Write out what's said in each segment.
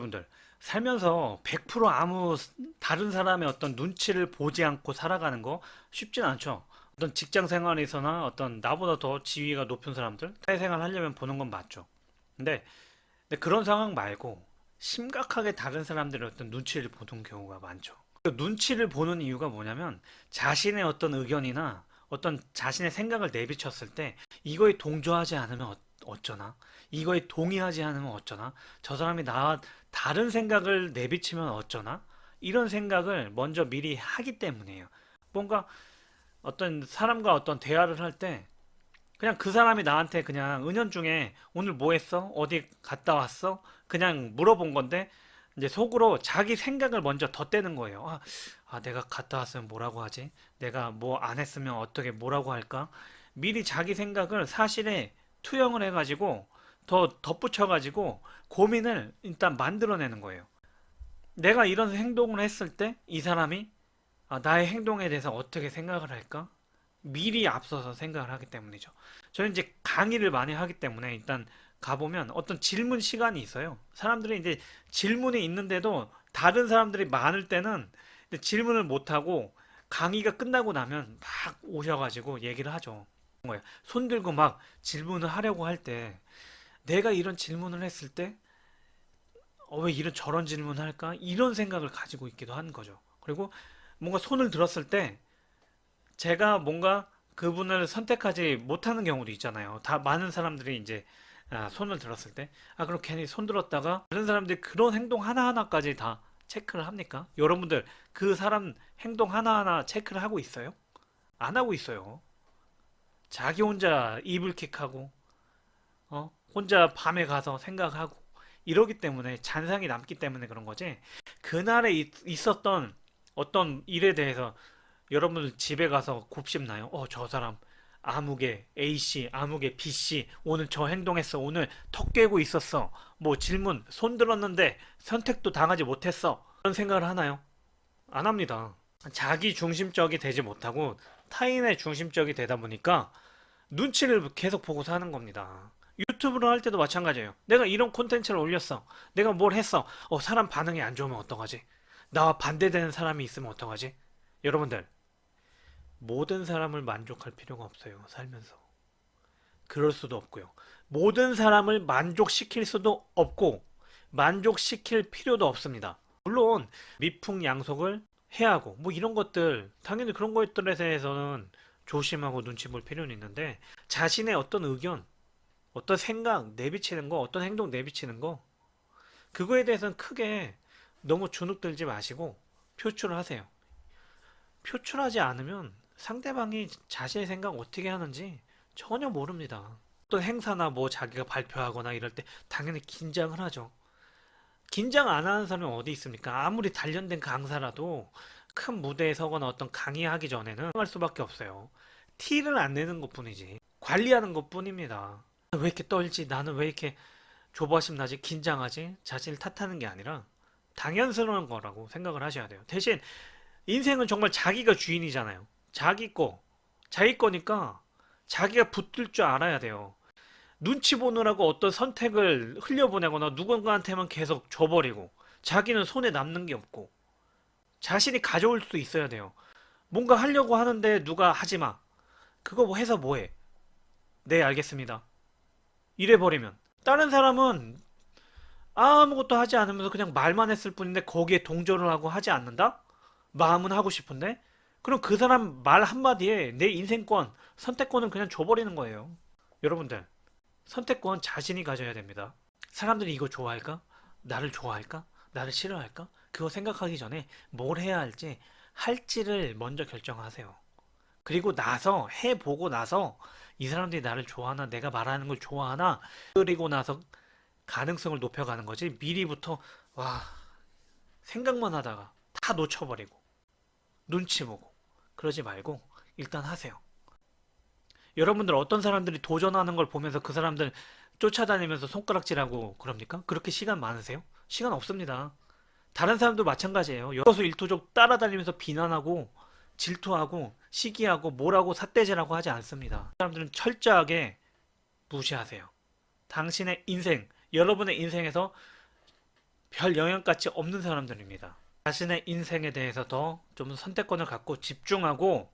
여러분들 살면서 100% 아무 다른 사람의 어떤 눈치를 보지 않고 살아가는 거 쉽진 않죠. 어떤 직장 생활에서나 어떤 나보다 더 지위가 높은 사람들 사회생활 하려면 보는 건 맞죠. 근데, 근데 그런 상황 말고 심각하게 다른 사람들의 어떤 눈치를 보는 경우가 많죠. 그 눈치를 보는 이유가 뭐냐면 자신의 어떤 의견이나 어떤 자신의 생각을 내비쳤을 때 이거에 동조하지 않으면 어- 어쩌나? 이거에 동의하지 않으면 어쩌나? 저 사람이 나와 다른 생각을 내비치면 어쩌나? 이런 생각을 먼저 미리 하기 때문이에요. 뭔가 어떤 사람과 어떤 대화를 할 때 그냥 그 사람이 나한테 그냥 은연중에 오늘 뭐 했어? 어디 갔다 왔어? 그냥 물어본 건데 이제 속으로 자기 생각을 먼저 덧대는 거예요. 아, 아, 내가 갔다 왔으면 뭐라고 하지? 내가 뭐 안 했으면 어떻게 뭐라고 할까? 미리 자기 생각을 사실에 투영을 해가지고 더 덧붙여가지고 고민을 일단 만들어내는 거예요. 내가 이런 행동을 했을 때 이 사람이 아, 나의 행동에 대해서 어떻게 생각을 할까? 미리 앞서서 생각을 하기 때문이죠. 저는 이제 강의를 많이 하기 때문에 일단 가보면 어떤 질문 시간이 있어요. 사람들이 이제 질문이 있는데도 다른 사람들이 많을 때는 질문을 못하고 강의가 끝나고 나면 막 오셔가지고 얘기를 하죠. 손 들고 막 질문을 하려고 할 때 내가 이런 질문을 했을 때 어, 왜 이런 저런 질문을 할까? 이런 생각을 가지고 있기도 한 거죠. 그리고 뭔가 손을 들었을 때 제가 뭔가 그분을 선택하지 못하는 경우도 있잖아요. 다 많은 사람들이 이제 아, 손을 들었을 때, 아, 그럼 괜히 손 들었다가 다른 사람들이 그런 행동 하나하나까지 다 체크를 합니까? 여러분들 그 사람 행동 하나하나 체크를 하고 있어요? 안 하고 있어요. 자기 혼자 이불킥하고, 어? 혼자 밤에 가서 생각하고, 이러기 때문에 잔상이 남기 때문에 그런 거지. 그날에 있, 있었던 어떤 일에 대해서 여러분들 집에 가서 곱씹나요? 어, 저 사람 아무개 A씨, 아무개 B씨 오늘 저 행동했어. 오늘 턱 깨고 있었어. 뭐 질문 손 들었는데 선택도 당하지 못했어. 그런 생각을 하나요? 안 합니다. 자기 중심적이 되지 못하고 타인의 중심적이 되다 보니까 눈치를 계속 보고 사는 겁니다. 유튜브를 할 때도 마찬가지예요. 내가 이런 콘텐츠를 올렸어. 내가 뭘 했어. 어, 사람 반응이 안 좋으면 어떡하지? 나와 반대되는 사람이 있으면 어떡하지? 여러분들, 모든 사람을 만족할 필요가 없어요. 살면서. 그럴 수도 없고요. 모든 사람을 만족시킬 수도 없고, 만족시킬 필요도 없습니다. 물론, 미풍양속을 해야 하고, 뭐 이런 것들, 당연히 그런 것들에 대해서는 조심하고 눈치 볼 필요는 있는데, 자신의 어떤 의견, 어떤 생각 내비치는 거, 어떤 행동 내비치는 거, 그거에 대해서는 크게 너무 주눅 들지 마시고 표출을 하세요. 표출하지 않으면 상대방이 자신의 생각 어떻게 하는지 전혀 모릅니다. 어떤 행사나 뭐 자기가 발표하거나 이럴 때 당연히 긴장을 하죠. 긴장 안 하는 사람이 어디 있습니까? 아무리 단련된 강사라도 큰 무대에 서거나 어떤 강의하기 전에는 할 수밖에 없어요. 티를 안 내는 것 뿐이지. 관리하는 것 뿐입니다. 왜 이렇게 떨지? 나는 왜 이렇게 조바심 나지? 긴장하지? 자신을 탓하는 게 아니라 당연스러운 거라고 생각을 하셔야 돼요. 대신 인생은 정말 자기가 주인이잖아요. 자기 거, 자기 거니까 자기가 붙들 줄 알아야 돼요. 눈치 보느라고 어떤 선택을 흘려보내거나 누군가한테만 계속 줘버리고 자기는 손에 남는 게 없고 자신이 가져올 수 있어야 돼요. 뭔가 하려고 하는데 누가 하지 마. 그거 뭐 해서 뭐해? 네, 알겠습니다. 이래버리면 다른 사람은 아무것도 하지 않으면서 그냥 말만 했을 뿐인데 거기에 동조를 하고 하지 않는다? 마음은 하고 싶은데? 그럼 그 사람 말 한마디에 내 인생권, 선택권은 그냥 줘버리는 거예요. 여러분들, 선택권 자신이 가져야 됩니다. 사람들이 이거 좋아할까? 나를 좋아할까? 나를 싫어할까? 그거 생각하기 전에 뭘 해야 할지, 할지를 먼저 결정하세요. 그리고 나서, 해보고 나서 이 사람들이 나를 좋아하나, 내가 말하는 걸 좋아하나, 그리고 나서 가능성을 높여가는 거지 미리부터 와 생각만 하다가 다 놓쳐버리고 눈치 보고 그러지 말고 일단 하세요. 여러분들 어떤 사람들이 도전하는 걸 보면서 그 사람들 쫓아다니면서 손가락질하고 그럽니까? 그렇게 시간 많으세요? 시간 없습니다. 다른 사람도 마찬가지예요. 여수 일토족 따라다니면서 비난하고 질투하고 시기하고 뭐라고 삿대질하고 하지 않습니다. 사람들은 철저하게 무시하세요. 당신의 인생, 여러분의 인생에서 별 영향가치 없는 사람들입니다. 자신의 인생에 대해서 더 좀 선택권을 갖고 집중하고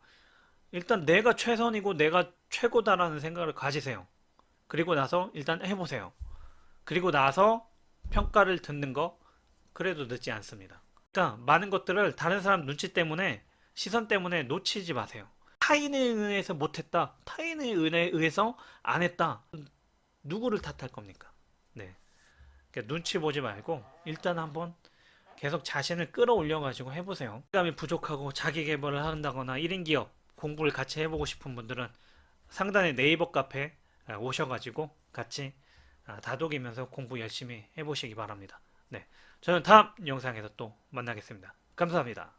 일단 내가 최선이고 내가 최고다라는 생각을 가지세요. 그리고 나서 일단 해보세요. 그리고 나서 평가를 듣는 거 그래도 늦지 않습니다. 그러니까 많은 것들을 다른 사람 눈치 때문에 시선 때문에 놓치지 마세요. 타인에 의해서 못했다. 타인에 의해- 의해서 안 했다. 누구를 탓할 겁니까? 네. 그러니까 눈치 보지 말고 일단 한번 계속 자신을 끌어올려 가지고 해보세요. 감이 부족하고 자기 개발을 한다거나 1인 기업 공부를 같이 해보고 싶은 분들은 상단의 네이버 카페 아, 오셔가지고 같이 아, 다독이면서 공부 열심히 해보시기 바랍니다. 네. 저는 다음 영상에서 또 만나겠습니다. 감사합니다.